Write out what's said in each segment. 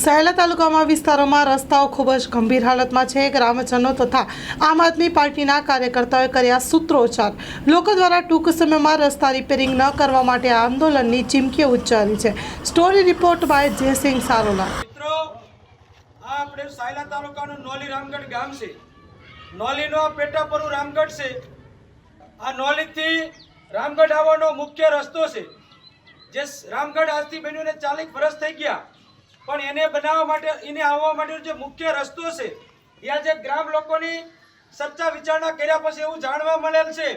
સહેલા તાલુકામાં વિસ્તારોમાં રસ્તાઓ ખૂબ જ ગંભીર હાલતમાં છે. ગ્રામજનો તથા આમ આદમી પાર્ટીના કાર્યકર્તાઓએ કર્યા સૂત્રોચ્ચાર. લોકો દ્વારા ટૂંક સમયમાં રસ્તા રિપેરિંગ ન કરવા માટે આંદોલનની ચીમકી ઉચ્ચારી છે. Story report by Jaysinh Sarola. મિત્રો, આ આપણે સાયલા તાલુકાનું નોલી રામગઢ ગામ છે. નોલીનો પેટાપરું રામગઢ છે. આ નોલીથી રામગઢ આવવાનો મુખ્ય રસ્તો છે. જે રામગઢ આજથી બન્યું ચાલીસ વર્ષ થઈ ગયા. પણ એને બનાવવા માટે, એને આવવા માટેનો જે મુખ્ય રસ્તો છે, ત્યાં જે ગ્રામ લોકોની સચ્ચા વિચારણા કર્યા પછી એવું જાણવા મળેલ છે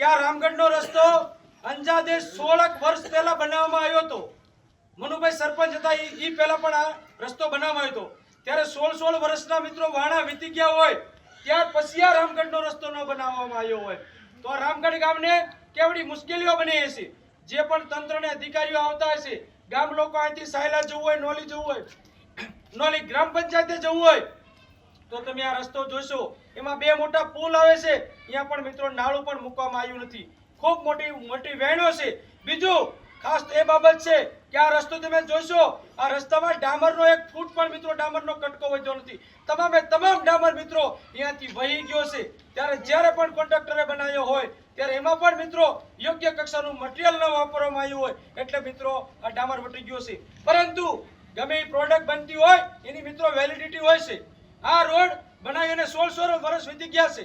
કે આ રામગઢનો રસ્તો અંજાદે સોળક વર્ષ પહેલા બનાવવામાં આવ્યો હતો. મનુભાઈ સરપંચ હતા એ પહેલા પણ આ રસ્તો બનાવવામાં આવ્યો હતો. ત્યારે સોળ સોળ વર્ષના મિત્રો વાણા વીતી ગયા હોય, ત્યાર પછી આ રામગઢનો રસ્તો ન બનાવવામાં આવ્યો હોય. તો આ રામગઢ ગામને કેવડી મુશ્કેલીઓ બની હશે? જે પણ તંત્રને અધિકારીઓ આવતા હશે ગામ લોકો અહીંથી સાયલા જવું હોય, નોલી જવું હોય, નોલી ગ્રામ પંચાયતે જવું હોય, તો તમે આ રસ્તો જોશો. એમાં બે મોટા પુલ આવે છે. અહીંયા પણ મિત્રો નાળું પણ મૂકવામાં આવ્યું નથી. ખૂબ મોટી મોટી વહેણો છે. બીજું ખાસ એ બાબત છે કે આ રસ્તો તમે જોશો, આ રસ્તામાં ડામરનો એક ફૂટ પણ મિત્રો ડામરનો કટકો વધ્યો નથી. તમામે તમામ ડામર મિત્રો અહીંયાથી વહી ગયો છે. ત્યારે જ્યારે પણ કોન્ટ્રાક્ટરે બનાવ્યો હોય ત્યારે એમાં પણ મિત્રો યોગ્ય કક્ષાનું મટીરિયલ ન વાપરવામાં આવ્યું હોય એટલે મિત્રો આ ડામર વટી ગયો છે. પરંતુ ગમે એ પ્રોડક્ટ બનતી હોય, એની મિત્રો વેલિડિટી હોય છે. આ રોડ બનાવીને સોળ સોળ વર્ષ વીતી ગયા છે.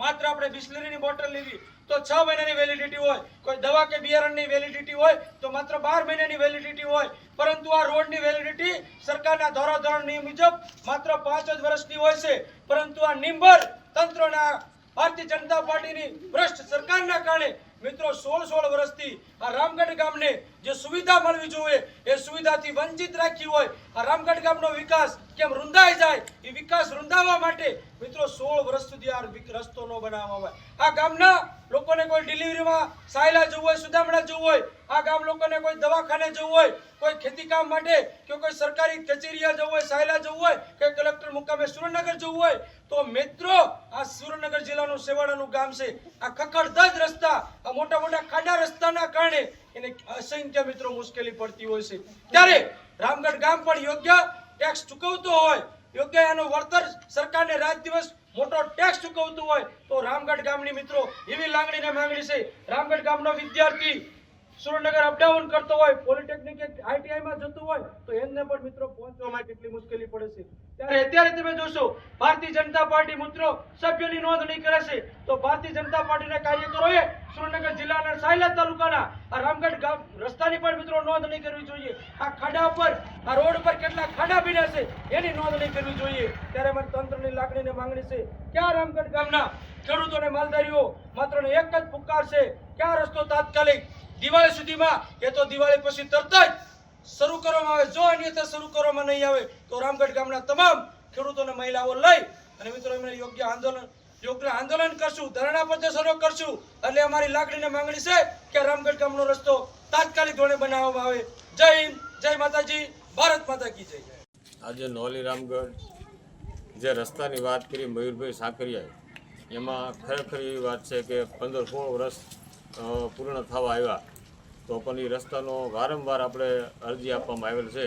માત્ર આપણે બિસ્લરીની બોટલ લેવી, તો છ મહિનાની વેલિડિટી હોય. કોઈ દવા કે બિયારણની વેલિડિટી હોય, તો માત્ર બાર મહિનાની વેલિડિટી હોય. પરંતુ આ રોડની વેલિડિટી સરકારના ધોરાધોરણ નિયમ મુજબ માત્ર પાંચ જ વર્ષની હોય છે. પરંતુ આ નિંબર તંત્રના ભારતીય જનતા પાર્ટીની ભ્રષ્ટ સરકારના કારણે મિત્રો સોળ સોળ વર્ષથી આ રામગઢ ગામને જે સુવિધા મળવી જોઈએ, એ સુવિધાથી વંચિત રાખી હોય, આ રામગઢ ગામનો વિકાસ કેમ રૂંધાઈ જાય, એ વિકાસ રૂંધાવવા માટે મિત્રો સોળ વર્ષ સુધી આ રસ્તો ન બનાવવામાં આવે. આ ગામના લોકોને કોઈ ડિલિવરીમાં સાયલા જવું હોય સુદામડા જવું હોય, આ ગામ લોકોને કોઈ દવાખાને જવું હોય, કોઈ ખેતી કામ માટે કે કોઈ સરકારી કચેરીયા જવું હોય, સાયલા જવું હોય, કે કલેક્ટર મુકામે સુરેન્દ્રનગર જવું હોય, તો મિત્રો, આ સુરેન્દ્રનગર જિલ્લાનું સેવાડાનું ગામ છે. આ ખખડધજ રસ્તા, આ મોટા મોટા ખાડા રસ્તાના કારણે એને અસંખ્ય મિત્રો મુશ્કેલી પડતી હોય છે. ત્યારે રામગઢ ગામ પણ યોગ્ય ટેક્સ ચૂકવતો હોય, યોગ્ય એનું વળતર સરકારને રાત દિવસ મોટો ટેક્સ ચૂકવતું હોય તો રામગઢ ગામની મિત્રો એવી લાગણી ને માંગણી છે. રામગઢ ગામનો વિદ્યાર્થી સુરેન્દ્રનગર અપડાઉન કરતો હોય પોલિટેકનિક કે ITI માં જતું હોય, તો એમને પણ મિત્રો પહોંચવામાં કેટલી મુશ્કેલી પડે છે. ત્યારે અત્યારે તમે જોશો, ભારતીય જનતા પાર્ટી મિત્રો સભ્યની નોંધણી કરે છે, તો ભારતીય જનતા પાર્ટીના કાર્યકરોએ સુરેન્દ્રનગર જિલ્લાના સાયલા તાલુકાના આ રામગઢ ગામ રસ્તાની પણ મિત્રો નોંધણી કરવી જોઈએ. આ ખાડા પર આ રોડ પર કેટલા ખાડા ભીના છે, એની નોંધણી કરવી જોઈએ. ત્યારે મારી તંત્રની લાગણીને માંગણી છે, ક્યાં રામગઢ ગામના ખેડૂતોને માલધારીઓ માત્ર એક જ પુકાર છે, ક્યાં રસ્તો તાત્કાલિક દિવાળી સુધીમાં એ તો દિવાળી પછી તરત જ શરૂ કરવામાં આવે. જો અન્યથા શરૂ કરવામાં નહીં આવે, તો રામગઢ ગામના તમામ ખેડૂતોને મહિલાઓ લઈ અને મિત્રો, એમને યોગ્ય આંદોલન યોગ્ય આંદોલન કરશું, ધરણા પ્રદર્શનો કરશું. એટલે અમારી લાગણીને માંગણી છે કે રામગઢ ગામનો રસ્તો તાત્કાલિક ધોરણે બનાવવામાં આવે. જય હિન્દ, જય માતાજી, ભારત માતા કી જય. આજે નોલી રામગઢ જે રસ્તાની વાત કરી, મયુરભાઈ સાકરિયાએ, એમાં ખરેખર એવી વાત છે કે પંદર સોળ વર્ષ પૂર્ણ થવા આવ્યા. તો પણ એ રસ્તાનો વારંવાર આપણે અરજી આપવામાં આવેલ છે.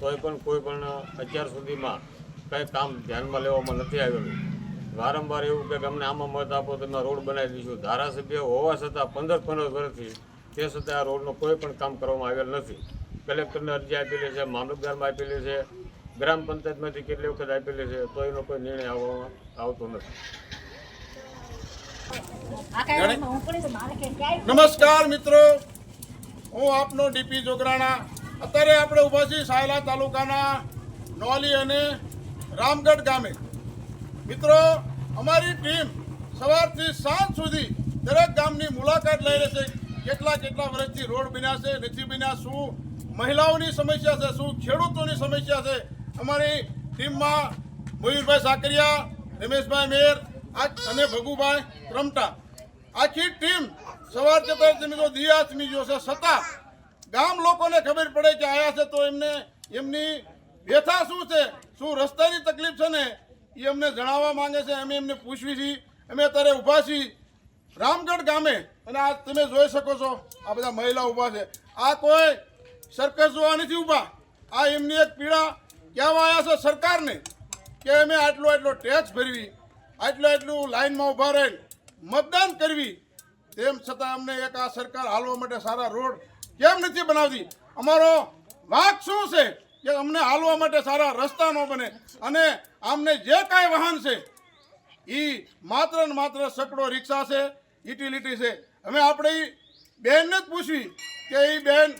તોય પણ કોઈ પણ અત્યાર સુધીમાં કંઈ કામ ધ્યાનમાં લેવામાં નથી આવેલું. વારંવાર એવું કે અમને આમાં મત આપો તો અમે રોડ બનાવી દઈશું ધારાસભ્ય હોવા છતાં પંદર પંદર વર્ષથી તે છતાં આ રોડનું કોઈ પણ કામ કરવામાં આવેલ નથી. કલેક્ટરને અરજી આપેલી છે મામલતદારમાં આપેલી છે ગ્રામ પંચાયતમાંથી કેટલી વખત આપેલી છે તો એનો કોઈ નિર્ણય આવવામાં આવતો નથી. નમસ્કાર મિત્રો. હું આપનો ડીપી જોગરાણા. અત્યારે આપણે ઊભા છીએ સાયલા તાલુકાના નોલી અને રામગઢ ગામે. મિત્રો, અમારી ટીમ સવારથી સાંજ સુધી દરેક ગામની મુલાકાત લઈ રહી છે. કેટલા કેટલા વર્ષથી રોડ બન્યા છે, નથી બન્યા, શું મહિલાઓની સમસ્યા છે, શું ખેડૂતોની સમસ્યા છે? અમારી ટીમમાં મયુરભાઈ સાકરિયા, રમેશભાઈ મેર અને ભગુભાઈ રમટા આખી ટીમ સવાર જતા તમે જો દિયાસમી જો છે, છતાં ગામ લોકોને ખબર પડે કે આયા છે તો એમને એમની વ્યથા શું છે, શું રસ્તાની તકલીફ છે ને, એ અમને જણાવવા માંગે છે. અમે એમને પૂછવી છીએ અમે અત્યારે ઊભા છીએ રામગઢ ગામે. અને આ તમે જોઈ શકો છો, આ બધા મહિલા ઊભા છે. આ કોઈ સરકસ જોવા નથી ઊભા. આ એમની એક પીડા કહેવા આવ્યા છે સરકારને? કે અમે આટલો આટલો ટેક્સ ભરવી આટલું આટલું લાઈનમાં ઊભા રહી મતદાન કરવી તેમ છતાં અમને એક આ સરકાર હાલવા માટે સારા રોડ કેમ નથી બનાવતી? અમારો વાક શું છે કે અમને હાલવા માટે સારા રસ્તા ન બને અને આમને જે કાંઈ વાહન છે એ માત્ર ને માત્ર સકડો રિક્ષા છે યુટિલિટી છે. અમે આપણે બેનને જ પૂછવી કે એ બેન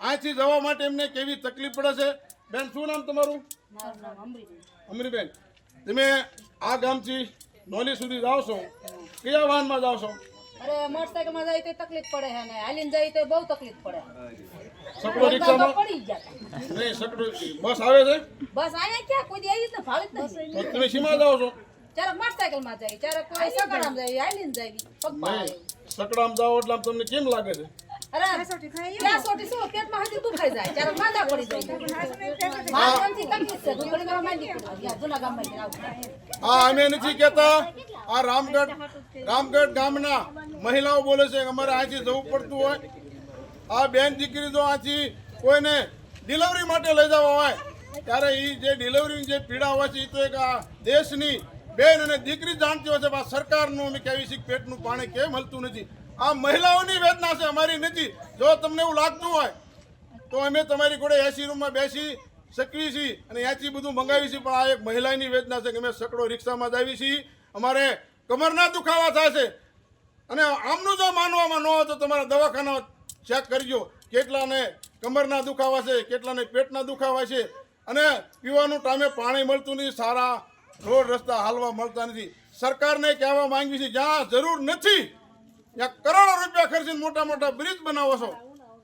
અહીંથી જવા માટે એમને કેવી તકલીફ પડે છે? બેન શું નામ તમારું? અમરીબેન તમે આ ગામથી નોલી સુધી જાઓ છો? કયા વાહનમાં જાઓ છો? અરે મોટરસાઇકલમાં જાય તો તકલીફ પડે છે ને. હાલીને જાય તો બહુ તકલીફ પડે. સકડો રિક્ષામાં પડી ગયા નહીં સકડો બસ આવે છે? બસ અહીંયા ક્યાં? કોઈ દી આવી તો ને ભાવે જ નથી તો તમે સીમા જાઓ છો? ચારક મોટરસાઇકલમાં જાય ચારક કોઈ સકડામ જાય હાલીને જાય. પગમાં સકડામ જાઓ એટલે તમને કેમ લાગે છે? આવે અરે ક્યાં સોટી શું? પેટમાં હજી દુખાઈ જાય. ચારક માંદા પડી જાય. માણસોથી તકલીફ છે. દુખડી કરવા માંડી પડી જૂના ગામમાં આવું આ અમે નથી કહેતા. આ રામગઢ રામગઢ ગામના મહિલાઓ બોલે છે કે અમારે અહીંથી જવું પડતું હોય. આ બેન દીકરી જો આથી કોઈને ડિલિવરી માટે લઈ જવા હોય, ત્યારે એ જે ડિલિવરીની જે પીડા હોય છે એ તો એક આ દેશની બેન અને દીકરી જાણતી હોય છે આ સરકારનું, અમે કહેવી છીએ પેટનું પાણી કેમ હલતું નથી. આ મહિલાઓની વેદના છે, અમારી નથી. જો તમને એવું લાગતું હોય, તો અમે તમારી જોડે એસી રૂમમાં બેસી શકીએ છીએ અને એસી બધું મંગાવી છીએ. પણ આ એક મહિલાની વેદના છે કે અમે સકડો રિક્ષામાં જ આવી છીએ. અમારે કમરના દુખાવા થાય છે. અને આમનું જો માનવામાં ન હોય તો તમારા દવાખાના ચેક કરજો, કેટલાને કમરના દુખાવા છે, કેટલાને પેટના દુખાવા છે. અને પીવાનું ટાઈમે પાણી મળતું નથી, સારા રોડ રસ્તા હાલવા મળતા નથી. સરકારને કહેવા માંગી છે, જ્યાં જરૂર નથી, ત્યાં કરોડો રૂપિયા ખર્ચીને મોટા મોટા બ્રિજ બનાવો છો.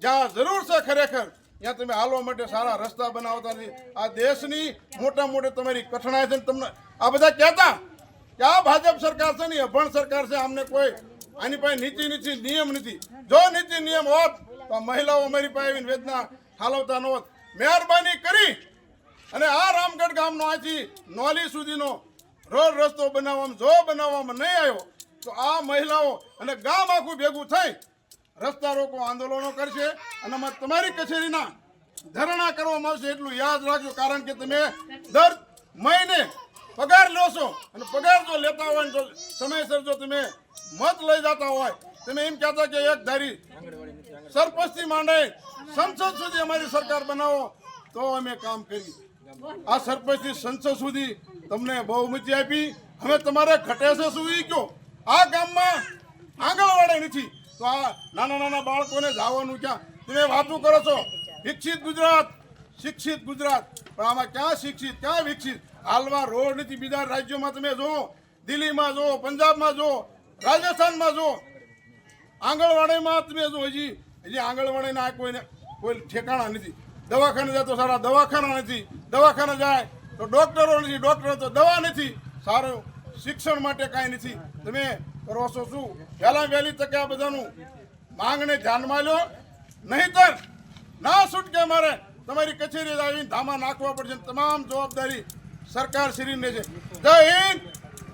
જ્યાં જરૂર છે ખરેખર, ત્યાં તમે હાલવા માટે સારા રસ્તા બનાવતા નથી. આ દેશની મોટા મોટી તમારી કઠણાઈ છે તમને આ બધા કહેતા કે આ ભાજપ સરકાર છે ને અભણ સરકાર છે અમને કોઈ આની પાસે નીતિ નીતિ, નિયમ નથી જો નીતિ નિયમ હોત, તો મહિલાઓ અમારી પાસે આવીને વેદના હાલવતા ન હોત. મહેરબાની કરી અને આ રામગઢ ગામનો આથી નોલી સુધીનો રોડ રસ્તો બનાવવામાં, જો બનાવવામાં નહીં આવ્યો, તો આ મહિલાઓ અને ગામ આખું ભેગું થઈ રસ્તા રોકો આંદોલનો કરશે અને આમાં તમારી કચેરીના ધરણા કરવામાં આવશે એટલું યાદ રાખજો, કારણ કે તમે દર મહિને પગાર લો છો અને પગાર જો લેતા હોય તો સમયસર જો તમે મત લઈ જતા હોય. તમે એમ કહેતા કે એક ધારી સરપંચથી માંડે સંસદ સુધી અમારી સરકાર બનાવો, તો અમે કામ કરી આ સરપંચથી સંસદ સુધી તમને બહુમતી આપી. હવે તમારે ઘટે શું ઈ આ ગામમાં આંગણવાડી નથી. તો આ નાના નાના બાળકોને જવાનું ક્યાં? તમે વાતો કરો છો. વિકસિત ગુજરાત, શિક્ષિત ગુજરાત. પણ આમાં ક્યાં શિક્ષિત, ક્યાં વિકસિત? હાલમાં રોડ નથી. બીજા રાજ્યોમાં તમે જુઓ. દિલ્હીમાં જુઓ, પંજાબમાં જુઓ. રાજસ્થાનમાં જો આંગણવાડીમાં તમે જો હજી હજી આંગણવાડીના કોઈને કોઈ ઠેકાણા નથી. દવાખાને જાય તો સારા દવાખાના નથી. દવાખાને જાય તો ડોક્ટરો નથી. ડોક્ટરો તો દવા નથી. સારું શિક્ષણ માટે કાંઈ નથી. તમે કરો છો શું? વહેલા વહેલી તકે આ બધાનું માંગને ધ્યાનમાં લો નહીતર ના છૂટકે મારે તમારી કચેરી આવીને ધામા નાખવા પડશે તમામ જવાબદારી સરકાર શ્રીને છે. જય હિન્દ,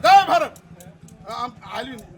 જય ભારત. આમ હાલ્યું